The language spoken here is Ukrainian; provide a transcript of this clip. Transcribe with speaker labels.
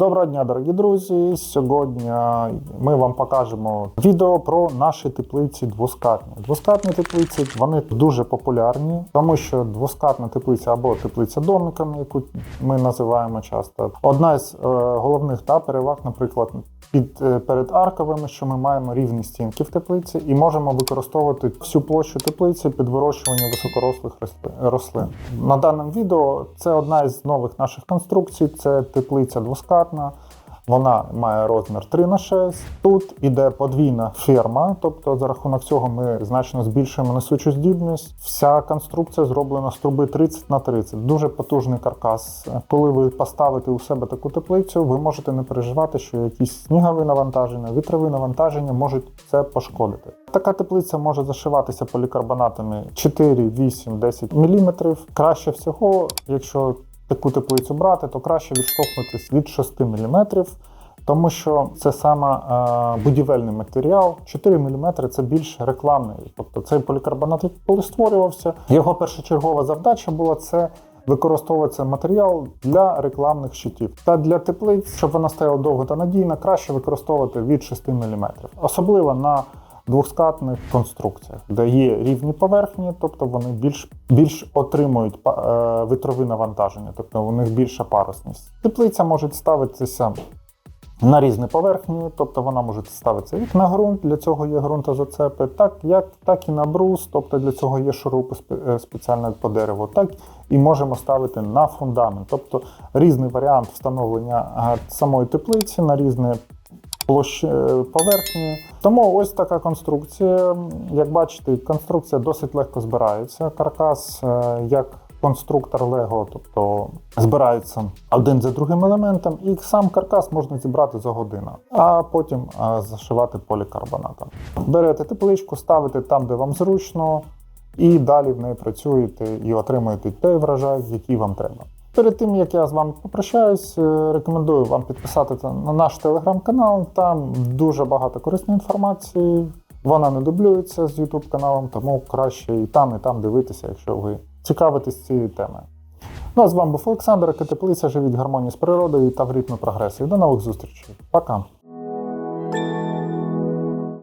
Speaker 1: Доброго дня, дорогі друзі. Сьогодні ми вам покажемо відео про наші теплиці двоскатні. Двоскатні теплиці вони дуже популярні, тому що двоскатна теплиця або теплиця домиками, яку ми називаємо часто. Одна з е, головних та переваг, наприклад, під е, перед арковими, що ми маємо рівні стінки в теплиці і можемо використовувати всю площу теплиці під вирощування високорослих рослин. На даному відео це одна із нових наших конструкцій. Це теплиця двоскатна. Вона має розмір 3 на 6. Тут іде подвійна ферма, тобто за рахунок цього ми значно збільшуємо несучу здібність. Вся конструкція зроблена з труби 30 на 30. Дуже потужний каркас. Коли ви поставите у себе таку теплицю, ви можете не переживати, що якісь снігові навантаження, вітрові навантаження можуть це пошкодити. Така теплиця може зашиватися полікарбонатами 4, 8, 10 мм. Краще всього, якщо таку теплицю брати, то краще відштовхнутися від 6 мм, тому що це саме е, будівельний матеріал. 4 мм це більш рекламний. Тобто цей полікарбонат, коли створювався, його першочергова завдача була це. Використовується матеріал для рекламних щитів та для теплиць, щоб вона стояла довго та надійно, краще використовувати від 6 мм. Особливо на двоскатних конструкціях, де є рівні поверхні, тобто вони більш, більш отримують е, вітрові навантаження, тобто у них більша парусність. Теплиця може ставитися на різні поверхні, тобто вона може ставитися як на ґрунт, для цього є ґрунтозацепи, так, як, так і на брус, тобто для цього є шурупи е, спеціально по дереву, так і можемо ставити на фундамент. Тобто різний варіант встановлення е, самої теплиці на різні площі е, поверхні. Тому ось така конструкція. Як бачите, конструкція досить легко збирається. Каркас е, як конструктор Лего, тобто збирається один за другим елементом, і сам каркас можна зібрати за годину, а потім е, зашивати полікарбонатом. Берете тепличку, ставите там, де вам зручно, і далі в неї працюєте і отримуєте той врожай, який вам треба. Перед тим як я з вами попрощаюсь, е, рекомендую вам підписатися на наш телеграм-канал. Там дуже багато корисної інформації. Вона не дублюється з YouTube каналом, тому краще і там, і там дивитися, якщо ви цікавитесь цією темою. Ну а з вами був Олександр, Теплиця. Живіть в гармонії з природою та в ритмі прогресу. До нових зустрічей. Пока!